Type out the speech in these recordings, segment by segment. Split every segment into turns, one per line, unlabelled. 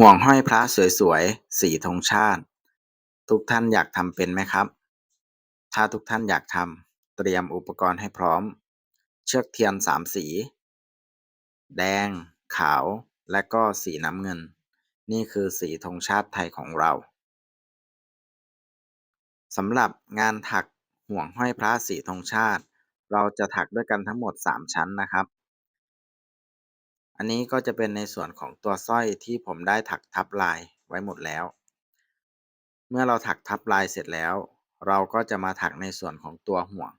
ห่วงห้อยพระสวยๆ สีธงชาติ ทุกท่านอยากทำเป็นไหมครับ ถ้าทุกท่านอยากทำเตรียมอุปกรณ์ให้พร้อม เชือกเทียนสามสี แดง ขาว และก็สีน้ำเงิน นี่คือสีธงชาติไทยของเราสำหรับงานถักห่วงห้อยพระสีธงชาติ เราจะถักด้วยกันทั้งหมด 3 ชั้นนะครับ อันนี้ก็จะเป็นในส่วนของตัวสร้อยที่ผมได้ถักทับลายไว้หมดแล้ว เมื่อเราถักทับลายเสร็จแล้ว เราก็จะมาถักในส่วนของตัวห่วง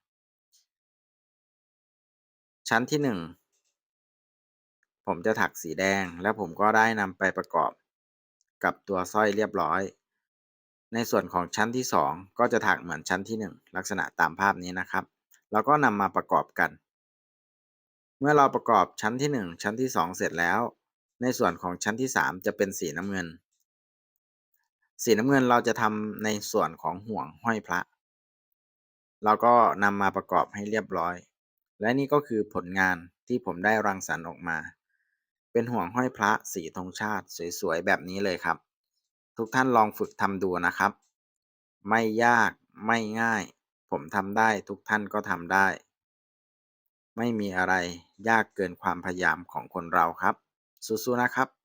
ชั้นที่ 1 ผมจะถักสีแดงแล้วผมก็ได้นำไปประกอบกับตัวสร้อยเรียบร้อย ในส่วนของชั้นที่ 2 ก็จะถักเหมือนชั้นที่ 1 ลักษณะตามภาพนี้นะครับ แล้วก็นำมาประกอบกัน เมื่อเราประกอบชั้นที่ 1 ชั้นที่ 2 เสร็จแล้ว ในส่วนของชั้นที่ 3 จะเป็นสีน้ำเงิน สีน้ำเงินเราจะทำในส่วนของห่วงห้อยพระ เราก็นำมาประกอบให้เรียบร้อย และนี่ก็คือผลงานที่ผมได้รังสรรค์ออกมา เป็นห่วงห้อยพระสีธงชาติสวยๆแบบนี้เลยครับ ทุกท่านลองฝึกทำดูนะครับ ไม่ยากไม่ง่าย ผมทำได้ทุกท่านก็ทำได้ ไม่มีอะไรยากเกินความพยายามของคนเราครับสู้ๆนะครับ